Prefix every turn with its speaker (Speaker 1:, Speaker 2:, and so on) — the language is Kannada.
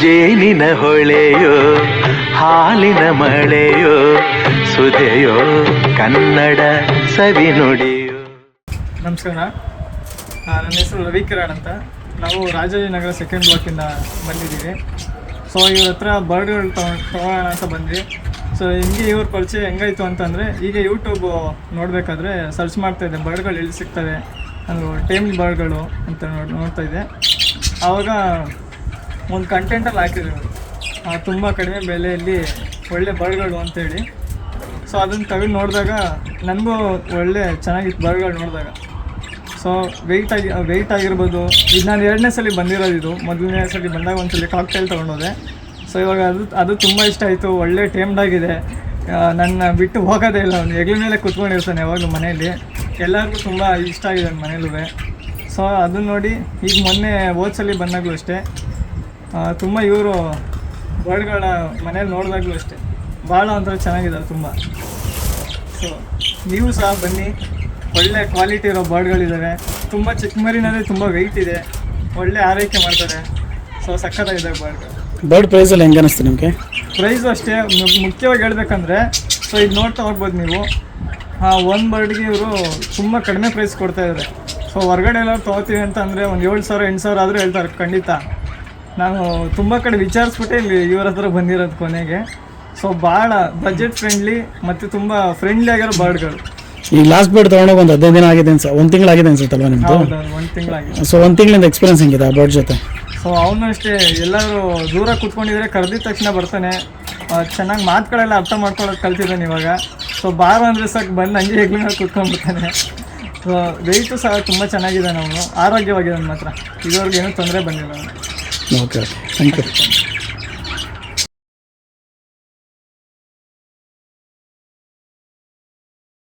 Speaker 1: ಜೇನಿನ ಹೊಳೆಯೋ, ಹಾಲಿನ ಮಳೆಯೋ, ಸುದೆಯೋ, ಕನ್ನಡ ಸವಿ ನುಡಿಯೋ.
Speaker 2: ನಮಸ್ಕಾರ. ನನ್ನ ಹೆಸರು ರವಿಕಿರಣ್ ಅಂತ. ನಾವು ರಾಜಾಜಿನಗರ ಸೆಕೆಂಡ್ ಬ್ಲಾಕಿಂದ ಬಂದಿದ್ದೀವಿ. ಸೊ ಇವ್ರ ಹತ್ರ ಬರ್ಡ್ಗಳು ತೊಗೊಳ್ಳೋಣ ಅಂತ ಬಂದ್ವಿ. ಸೊ ಹಿಂಗೆ ಇವ್ರ ಪರಿಚಯ ಹೆಂಗಾಯ್ತು ಅಂತಂದರೆ, ಈಗ ಯೂಟ್ಯೂಬು ನೋಡಬೇಕಾದ್ರೆ ಸರ್ಚ್ ಮಾಡ್ತಾ ಇದ್ದೆ, ಬರ್ಡ್ಗಳು ಎಲ್ಲಿ ಸಿಗ್ತವೆ ಅಂದ್ರೆ ಟೇಮ್ ಬರ್ಡ್ಗಳು ಅಂತ ನೋಡಿ, ನೋಡ್ತಾ ಇದ್ದೆ. ಆವಾಗ ಒಂದು ಕಂಟೆಂಟಲ್ಲಿ ಹಾಕಿದ್ರು ತುಂಬ ಕಡಿಮೆ ಬೆಲೆಯಲ್ಲಿ ಒಳ್ಳೆ ಬರ್ಗಳು ಅಂತೇಳಿ. ಸೊ ಅದನ್ನು ತೆಗೆದು ನೋಡಿದಾಗ ನನಗೂ ಒಳ್ಳೆ ಚೆನ್ನಾಗಿತ್ತು ಬರ್ಗಳು ನೋಡಿದಾಗ. ಸೊ ವೆಯ್ಟ್ ಆಗಿ ವೆಯ್ಟ್ ಆಗಿರ್ಬೋದು. ಇದು ನಾನು ಎರಡನೇ ಸಲ ಬಂದಿರೋದು ಇದು. ಮೊದಲನೇ ಸಲ ಬಂದಾಗ ಒಂದ್ಸಲ ಕಾಕ್ಟೈಲ್ ತೊಗೊಂಡೋದೆ. ಸೊ ಇವಾಗ ಅದು ಅದು ತುಂಬ ಇಷ್ಟ ಆಯಿತು. ಒಳ್ಳೆ ಟೇಮ್ಡ್ ಆಗಿದೆ. ನನ್ನ ಬಿಟ್ಟು ಹೋಗೋದೇ ಇಲ್ಲ. ಅವನು ಹೆಗ್ಲ ಮೇಲೆ ಕುತ್ಕೊಂಡಿರ್ತಾನೆ ಯಾವಾಗಲೂ ಮನೆಯಲ್ಲಿ. ಎಲ್ಲರಿಗೂ ತುಂಬ ಇಷ್ಟ ಆಗಿದೆ ನನ್ನ ಮನೇಲೂ ಸೊ ಅದನ್ನ ನೋಡಿ, ಈಗ ಮೊನ್ನೆ ಹೋದ್ಸಲಿ ಬಂದಾಗಲೂ ಅಷ್ಟೇ. ತುಂಬ ಇವರು ಬರ್ಡ್ಗಳ ಮನೇಲಿ ನೋಡಿದಾಗಲೂ ಅಷ್ಟೇ. ಭಾಳ ಒಂಥರ ಚೆನ್ನಾಗಿದ್ದಾರೆ ತುಂಬ. ಸೊ ನೀವು ಸಹ ಬನ್ನಿ. ಒಳ್ಳೆ ಕ್ವಾಲಿಟಿ ಇರೋ ಬರ್ಡ್ಗಳಿದ್ದಾವೆ ತುಂಬ ಚಿಕ್ಕ ಮರಿನಲ್ಲಿ ತುಂಬ ವೆಯ್ಟ್ ಇದೆ. ಒಳ್ಳೆ ಆರೈಕೆ ಮಾಡ್ತಾರೆ. ಸೊ ಸಖತ್ತಾಗಿದ್ದಾವೆ ಬರ್ಡ್ಗಳು
Speaker 3: ಬರ್ಡ್ ಪ್ರೈಸಲ್ಲಿ ಹೆಂಗೆ ಅನಿಸ್ತು ನಿಮಗೆ?
Speaker 2: ಪ್ರೈಸು ಅಷ್ಟೇ. ಮುಖ್ಯವಾಗಿ ಹೇಳಬೇಕಂದ್ರೆ ಸೊ ಇದು ನೋಡ್ತಾ ಹೋಗ್ಬೋದು ನೀವು. ಒಂದು ಬರ್ಡ್ಗೆ ಇವರು ತುಂಬ ಕಡಿಮೆ ಪ್ರೈಸ್ ಕೊಡ್ತಾ ಇದ್ದಾರೆ ಸೊ ಹೊರಗಡೆ ಎಲ್ಲರೂ ತೊಗೋತೀವಿ ಅಂತ ಅಂದರೆ ಒಂದು ಏಳು ಸಾವಿರ ಎಂಟು ಸಾವಿರ ಆದರೂ ಹೇಳ್ತಾರೆ. ಖಂಡಿತ. ನಾನು ತುಂಬ ಕಡೆ ವಿಚಾರಿಸ್ಬಿಟ್ಟೆ ಇಲ್ಲಿ ಇವ್ರ ಹತ್ರ ಬಂದಿರೋದು ಕೊನೆಗೆ. ಸೊ ಭಾಳ ಬಜೆಟ್ ಫ್ರೆಂಡ್ಲಿ ಮತ್ತು ತುಂಬ ಫ್ರೆಂಡ್ಲಿ ಆಗಿರೋ ಬರ್ಡ್ಗಳು
Speaker 3: ಈಗ ಲಾಸ್ಟ್ ಬರ್ಡ್ ತೊಗೊಂಡೋಗಿ ಒಂದು ಹದಿನೈದು ದಿನ ಆಗಿದೆ ಅನ್ಸ ಒಂದು ತಿಂಗಳಾಗಿದೆ ಅನ್ಸುತ್ತಲ್ವಾ ನಿಮ್ಮದು
Speaker 2: ಒಂದು ತಿಂಗಳಾಗಿದೆ
Speaker 3: ಸೊ ಒಂದು ತಿಂಗಳಿಂದ ಎಕ್ಸ್ಪೀರಿಯನ್ಸ್ ಹೆಂಗಿದೆ ಆ ಬರ್ಡ್ ಜೊತೆ?
Speaker 2: ಸೊ ಅವನು ಅಷ್ಟೇ ಎಲ್ಲರೂ ದೂರ ಕೂತ್ಕೊಂಡಿದ್ರೆ ಕರೆದಿದ ತಕ್ಷಣ ಬರ್ತಾನೆ. ಚೆನ್ನಾಗಿ ಮಾತುಗಳೆಲ್ಲ ಅರ್ಥ ಮಾಡ್ಕೊಳ್ಳೋದು ಕಲ್ತಿದ್ದಾನೆ ಇವಾಗ. ಸೊ ಬಾರ ಅಂದರೆ ಸಾಕು ಬಂದು ಹಂಗೆ ಹೆಗ್ಲಿನ ಕೂತ್ಕೊಂಡ್ಬಿಡ್ತಾನೆ. ಸೊ ವೆಯ್ಟು ಸಹ ತುಂಬ ಚೆನ್ನಾಗಿದೆ ಅವನು. ಆರೋಗ್ಯವಾಗಿದೆ ಮಾತ್ರ. ಇದುವರೆಗೆ ಏನೂ ತೊಂದರೆ ಬಂದಿಲ್ಲ
Speaker 3: ಓಕೆ ಓಕೆ ಥ್ಯಾಂಕ್ ಯು